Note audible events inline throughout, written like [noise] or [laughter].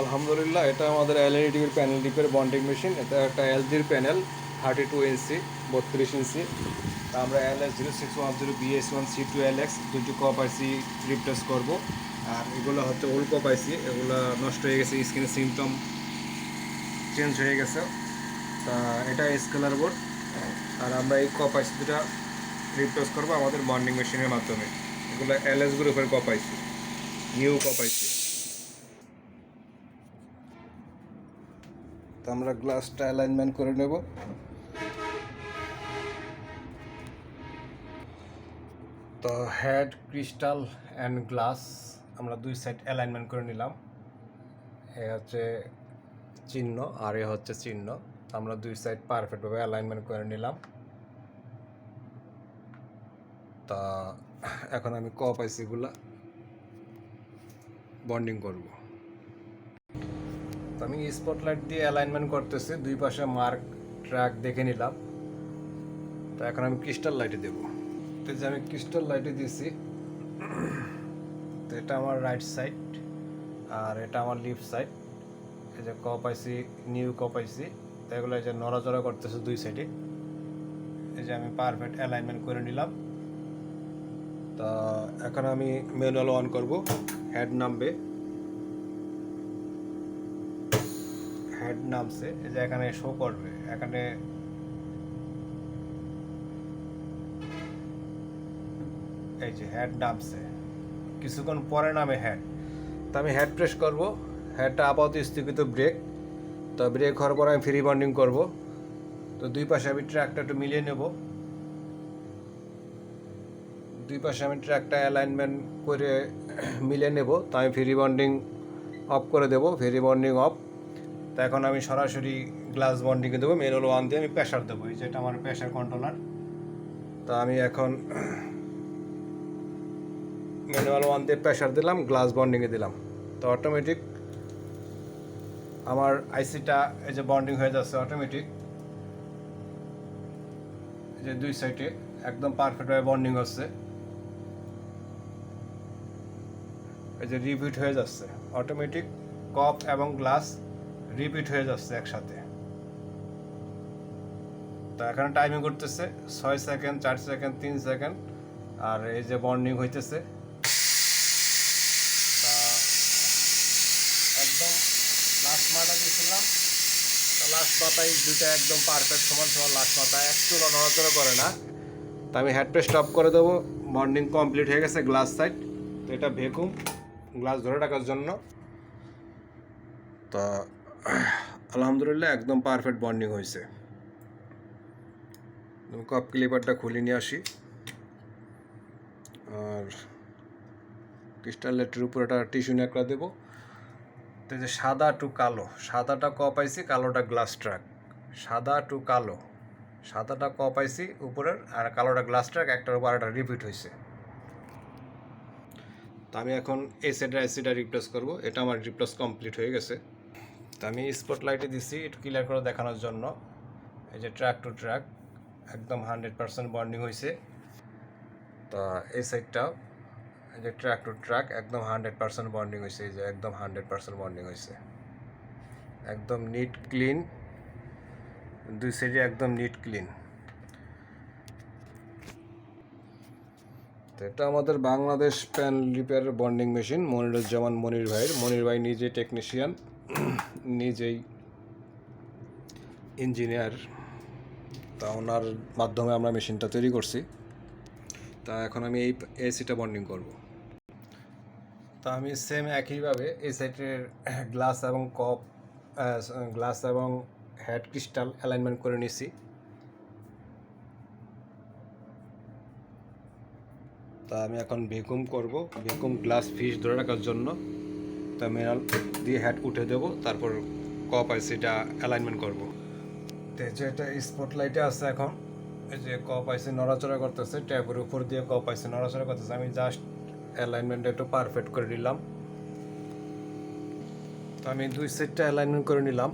আলহামদুলিল্লাহ, এটা আমাদের এলইডি টিভির প্যানেল ডিপের বন্ডিং মেশিন এটা একটা এলজির প্যানেল থার্টি টু ইঞ্চি বত্রিশ ইঞ্চি আমরা L S zero six one zero B S one C two L X দুটি কপ আইসি রিপ্লেস করব। আর এগুলো হচ্ছে ওল্ড কপ আইসি এগুলো নষ্ট হয়ে গেছে স্ক্রিনের সিমটম চেঞ্জ হয়ে গেছে। তা এটা স্কেলার বোর্ড আর আমরা এই কপ আইসি দুটা রিপ্লেস করব আমাদের বন্ডিং মেশিনের মাধ্যমে। এগুলো এল এস গ্রুপের কপ আইসি নিউ কপ আইসি তো আমরা গ্লাসটা অ্যালাইনমেন্ট করে নেব। তো হেড, ক্রিস্টাল, অ্যান্ড গ্লাস আমরা দুই সাইড অ্যালাইনমেন্ট করে নিলাম। এ হচ্ছে চিহ্ন আর এ হচ্ছে চিহ্ন। আমরা দুই সাইড পারফেক্টভাবে অ্যালাইনমেন্ট করে নিলাম। তা এখন আমি কপ আইসিগুলা বন্ডিং করব। আমি স্পটলাইট দিয়ে অ্যালাইনমেন্ট করতেছি, দুই পাশে মার্ক ট্র্যাক দেখে নিলাম। তো এখন আমি ক্রিস্টাল লাইটে দেবো। তো যে আমি ক্রিস্টাল লাইটে দিয়েছি তো এটা আমার রাইট সাইড আর এটা আমার লিফট সাইড এই যে কপ আইসি নিউ কপ আইসি তো এগুলো যে নড়াচড়া করতেছে দুই সাইডে এই যে আমি পারফেক্ট অ্যালাইনমেন্ট করে নিলাম। তা এখন আমি ম্যানুয়াল অন করব হেড নামবে। হেড নামছে, এই যে এখানে শো করবে, এখানে এই যে হেড নামছে, কিছুক্ষণ পরে নামে হেড তো আমি হেড প্রেস করব হেডটা আপাতত স্থগিত ব্রেক তো ব্রেক হওয়ার পর আমি ফ্রি বন্ডিং করব। তো দুই পাশে আমি ট্র্যাকটা একটু মিলিয়ে নেব। দুই পাশে আমি ট্র্যাকটা অ্যালাইনমেন্ট করে মিলিয়ে নেব, তো আমি ফ্রি বন্ডিং অফ করে দেবো ফ্রি বন্ডিং অফ তো এখন আমি সরাসরি গ্লাস বন্ডিংয়ে দেবো মেনুয়াল ওয়ান দিয়ে আমি প্রেশার দেবো, এই যেটা আমার প্রেশার কন্ট্রোলার তো আমি এখন ম্যানুয়াল ওয়ান দিয়ে প্রেশার দিলাম, গ্লাস বন্ডিংয়ে দিলাম। তো অটোমেটিক আমার আইসিটা এই যে বন্ডিং হয়ে যাচ্ছে অটোমেটিক যে দুই সাইডে একদম পারফেক্টভাবে বন্ডিং হচ্ছে। এই যে রিপিট হয়ে যাচ্ছে। অটোমেটিক কপ এবং গ্লাস রিপিট হয়ে যাচ্ছে একসাথে। তো এখানে টাইমিং করতেছে, ছয় সেকেন্ড চার সেকেন্ড তিন সেকেন্ড আর এই যে বর্নিং হইতেছে। একদম লাস্ট মাথা দিয়েছিলাম, তো লাস্ট মাথায় দুইটা একদম পারফেক্ট সমান সমান লাস্ট মাথায় একটু নড়াচড়া করে না। তো আমি হেড প্রেস স্টপ করে দেবো বন্ডিং কমপ্লিট হয়ে গেছে গ্লাস সাইড তো এটা ভেকুম গ্লাস ধরে রাখার জন্য। তা আলহামদুলিল্লাহ, একদম পারফেক্ট বন্ডিং হয়েছে। কপ ক্লিপারটা খুলে নিয়ে আসি। আর ক্রিস্টাল লেটের উপর একটা টিস্যু ন্যাকড়া দেবো। তো যে সাদা টু কালো, সাদাটা কপ আইসি কালোটা গ্লাস ট্রাক সাদা টু কালো, সাদাটা কপ আইসি উপরের আর কালোটা গ্লাস ট্রাক একটার উপর একটা রিপিট হয়েছে। তো আমি এখন এই আইসিটা রিপ্লেস করব। এটা আমার রিপ্লেস কমপ্লিট হয়ে গেছে। তো আমি স্পট লাইটে দিছি একটু ক্লিয়ার করে দেখানোর জন্য। এই যে ট্র্যাক টু ট্র্যাক একদম হান্ড্রেড পার্সেন্ট বন্ডিং হয়েছে তা এই সাইডটাও এই যে ট্র্যাক টু ট্র্যাক একদম হান্ড্রেড পার্সেন্ট বন্ডিং হয়েছে এই যে একদম হান্ড্রেড পার্সেন্ট বন্ডিং হয়েছে একদম নিট ক্লিন দুই সাইডে একদম নিট ক্লিন তো এটা আমাদের Bangladesh pan repair bonding machine Moniruzzaman Monir ভাইয়ের। মনির ভাই নিজে টেকনিশিয়ান নিজেই ইঞ্জিনিয়ার তা ওনার মাধ্যমে আমরা মেশিনটা তৈরি করছি। তা এখন আমি এই এসিটা বন্ডিং করব। তা আমি সেম একইভাবে এই সাইডের গ্লাস এবং কপ গ্লাস এবং হেড ক্রিস্টাল অ্যালাইনমেন্ট করে নিছি। তা আমি এখন ভেকুম করব। ভেকুম গ্লাস ফিস ধরে রাখার জন্য। তা মেনাল দিয়ে হেড উঠে দেবো, তারপর কপ আইসিটা অ্যালাইনমেন্ট করব। তো যেটা স্পটলাইটে আছে এখন, এই যে কপ আইসি নড়াচড়া করতেছে ট্যাবের উপর দিয়ে কপ আইসি নড়াচড়া করতেছে, আমি জাস্ট অ্যালাইনমেন্টটা একটু পারফেক্ট করে নিলাম। তো আমি দুই সাইডটা অ্যালাইনমেন্ট করে নিলাম,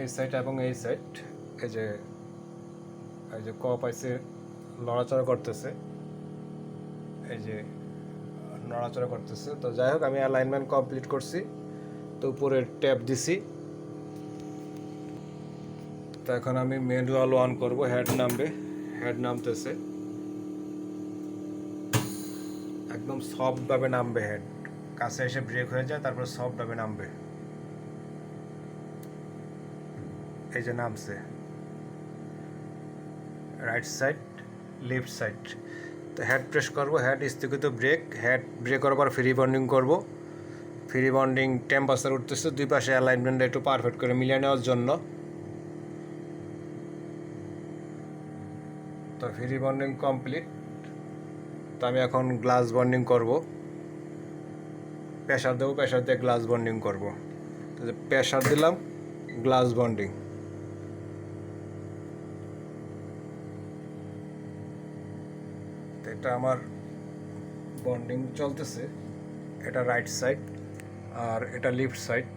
এই সাইড এবং এই সাইড এই যে এই যে কপ আইসি নড়াচড়া করতেছে, এই যে নড়াচড়া করতেছে। তো যাই হোক, আমি অ্যালাইনমেন্ট কমপ্লিট করছি। তো উপরে ট্যাপ দিছি। তো এখন আমি ম্যানুয়াল অন করব হেড নামবে। হেড নামতেছে। একদম সফটভাবে নামবে হেড কাছে এসে ব্রেক হয়ে যায়, তারপর সফটভাবে নামবে। এই যে নামছে। রাইট সাইড লেফট সাইড তো হেড প্রেস করব হেড স্থগিত ব্রেক হেড ব্রেক করার পর ফ্রি বন্ডিং করব। ফ্রি বন্ডিং টেম্পারেচার উঠতেছে, দুই পাশে অ্যালাইনমেন্টটা একটু পারফেক্ট করে মিলিয়ে নেওয়ার জন্য। তো ফ্রি বন্ডিং কমপ্লিট তো আমি এখন গ্লাস বন্ডিং করব। প্রেশার দেবো প্রেশার দিয়ে গ্লাস বন্ডিং করব। তো প্রেশার দিলাম গ্লাস বন্ডিং এটা আমার বন্ডিং চলতেছে। এটা রাইট সাইড আর এটা লেফট সাইড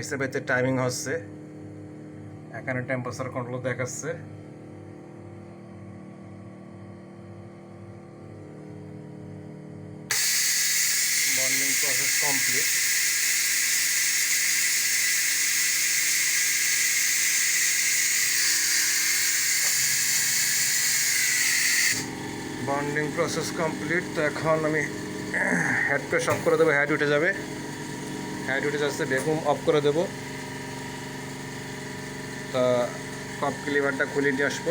হিসেবে টাইমিং হচ্ছে। এখানে টেম্পারেচার কন্ট্রোল দেখাচ্ছে। Bonding process complete bonding process complete তো এখন আমি হেড প্রেস অফ করে দেবো হেড উঠে যাবে। হেড উঠে যাচ্ছে ভ্যাকুম অফ করে দেবো। তা কপ ক্লিভারটা খুলে নিয়ে আসব।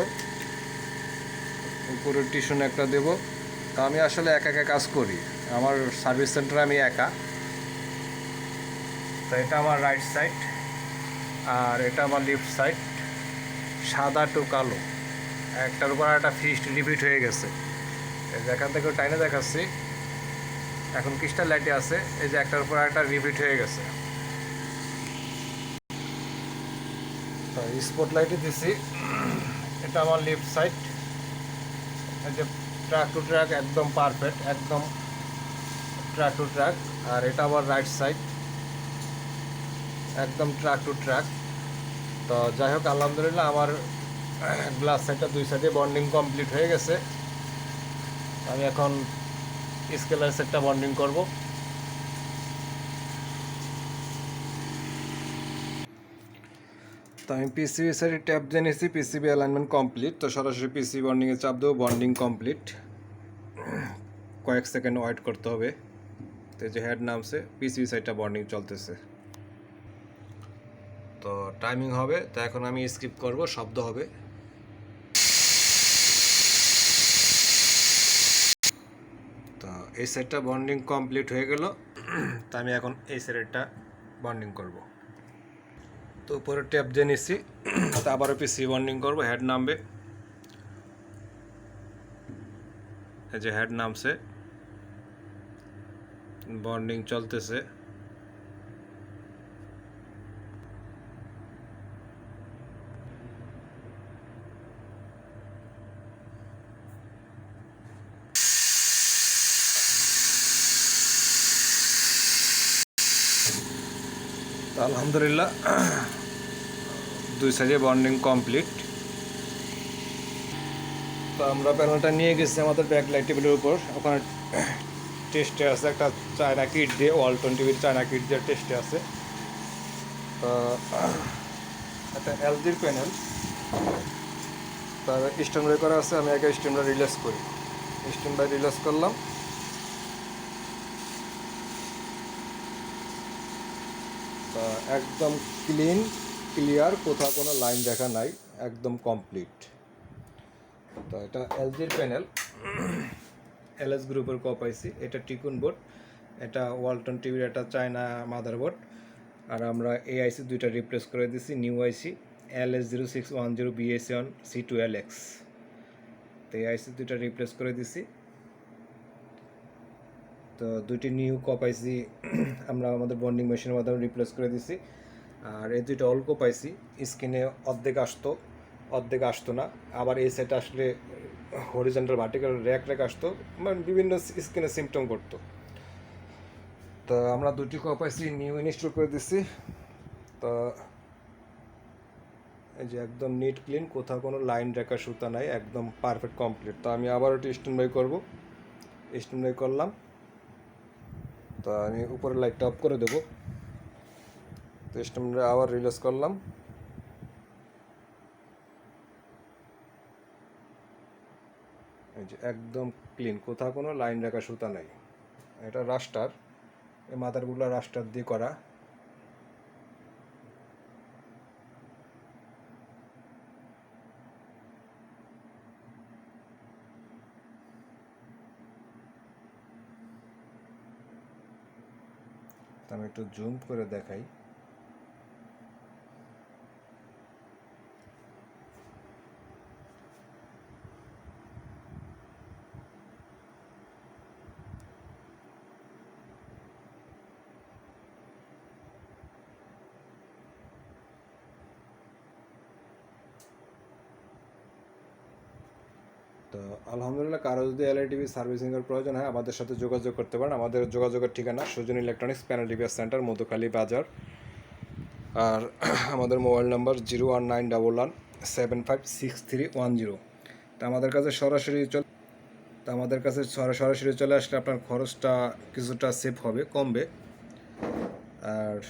উপরে টিউশন একটা দেবো। তা আমি আসলে একা একা কাজ করি। আমার সার্ভিস সেন্টারে আমি একা। তো এটা আমার রাইট সাইড আর এটা আমার লেফট সাইড সাদা টু কালো একটার উপর একটা ফিস্ট রিপিট হয়ে গেছে। এখান থেকে টাইনে দেখাচ্ছি। এখন ক্রিস্টাল লাইটে আছে। এই যে একটার উপর একটা রিপিট হয়ে গেছে। স্পট লাইটে দিছি। এটা আমার লেফট সাইড এই যে ট্র্যাক টু ট্র্যাক একদম পারফেক্ট একদম ট্র্যাক টু ট্র্যাক আর এটা আমার রাইট সাইড একদম ট্র্যাক টু ট্র্যাক তো যাই হোক, আলহামদুলিল্লাহ আমার গ্লাস সাইডটা দুই সাইডে বন্ডিং কমপ্লিট হয়ে গেছে। আমি এখন স্কেলার সেটটা বন্ডিং করব। তো আমি পিসিবি সাইডে ট্যাপ জেনেছি পিসিবি অ্যালাইনমেন্ট কমপ্লিট তো সরাসরি পিসিবি বন্ডিংয়ে চাপ দেবো বন্ডিং কমপ্লিট কয়েক সেকেন্ড ওয়েট করতে হবে। তো যে হেড নামছে পিসিবি সাইডটা বন্ডিং চলতেছে। তো টাইমিং হবে, তো এখন আমি স্কিপ করব, শব্দ হবে তো এই সাইডটা বন্ডিং কমপ্লিট হয়ে গেল। তা আমি এখন এই সাইডটা বন্ডিং করব। তো উপরে ট্যাপ দিয়ে নিচ্ছি। তো আবারও পিসি বন্ডিং করব হেড নামবে। এই যে হেড নামছে। বন্ডিং চলতেছে। আলহামদুলিল্লাহ, দুই সাইডে বন্ডিং কমপ্লিট তো আমরা প্যানেলটা নিয়ে গেছি আমাদের ব্যাক লাইট টেবিলের উপর। ওখানে টেস্টে আছে একটা চায়না কিট দিয়ে ওয়ালটন টিভির চায়না কিট দিয়ে টেস্টে আছে। তো, একটা এলজির প্যানেল তার বাই করা আছে, আমি আগে স্ট্যান্ডটা রিলিজ করি। বাই রিলিজ করলাম। একদম ক্লিন ক্লিয়ার কোথাও কোনো লাইন দেখা নাই, একদম কমপ্লিট তো এটা এলজির প্যানেল এলএস গ্রুপের কপ আইসি এটা টিকুন বোর্ড এটা ওয়ালটন টিভির একটা চায়না মাদারবোর্ড আর আমরা এই আইসি দুইটা রিপ্লেস করে দিছি new IC L S zero six one zero B A C one C two L X তো এই আইসি দুইটা রিপ্লেস করে দিছি। তো দুইটি নিউ কপ আইসি আমরা আমাদের বন্ডিং মেশিনের মাধ্যমে রিপ্লেস করে দিছি। আর এই দুইটা অল্প পাইছি স্ক্রিনে অর্ধেক আসতো অর্ধেক আসতো না। আবার এই সেট আসলে হরিজেন্টাল ভার্টিক্যাল র্যাক র্যাক আসতো মানে বিভিন্ন স্ক্রিনে সিমটম করতো। তো আমরা দুটি কপ আইসি নিউ ইনস্টল করে দিছি। তো এই যে একদম নিট ক্লিন কোথাও কোনো লাইন রেখা সুতা নাই, একদম পারফেক্ট কমপ্লিট তো আমি আবার ওটি স্ট্যান্ড বাই করব। স্টিমলাই করলাম। তো আমি উপরে লাইটটা অফ করে দেবো। তো স্টেমটা আবার রিলিজ করলাম। এই যে একদম ক্লিন কোথাও কোনো লাইন রাখা সুতা নেই। এটা রাস্টার এই মাথারগুলো রাস্টার দিয়ে করা। আমি একটু জুম করে দেখাই। তো আলহামদুলিল্লাহ কারও যদি এলআই টিভি সার্ভিসিংয়ের প্রয়োজন হয়, আমাদের সাথে যোগাযোগ করতে পারেন। আমাদের যোগাযোগের ঠিকানা Sujon electronics panel repair center Madhukhali বাজার। আর [clears throat] আমাদের mobile number zero one nine double one seven five six three one zero তা আমাদের কাছে সরাসরি চল তা আমাদের কাছে সরা- সরাসরি চলে আসলে আপনার খরচটা কিছুটা সেভ হবে, কমবে। আর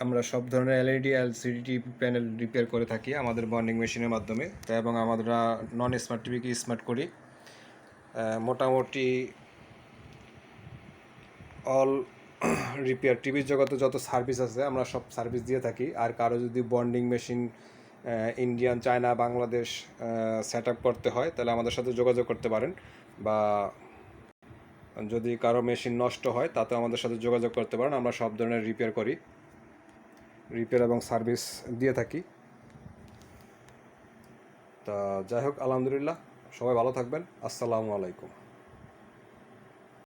আমরা সব ধরনের LED LCD TV panel repair করে থাকি আমাদের বন্ডিং মেশিনের মাধ্যমে। তা এবং আমরা নন স্মার্ট টিভিকে স্মার্ট করি। মোটামুটি অল রিপেয়ার টিভির জগতে যত সার্ভিস আছে, আমরা সব সার্ভিস দিয়ে থাকি। আর কারও যদি bonding machine Indian China Bangladesh set up করতে হয়, তাহলে আমাদের সাথে যোগাযোগ করতে পারেন। বা যদি কারও মেশিন নষ্ট হয়, তাতেও আমাদের সাথে যোগাযোগ করতে পারেন। আমরা সব ধরনের রিপেয়ার করি। রিপেয়ার এবং সার্ভিস দিয়ে থাকি। তা যাই হোক আলহামদুলিল্লাহ সবাই ভালো থাকবেন। আসসালামু আলাইকুম।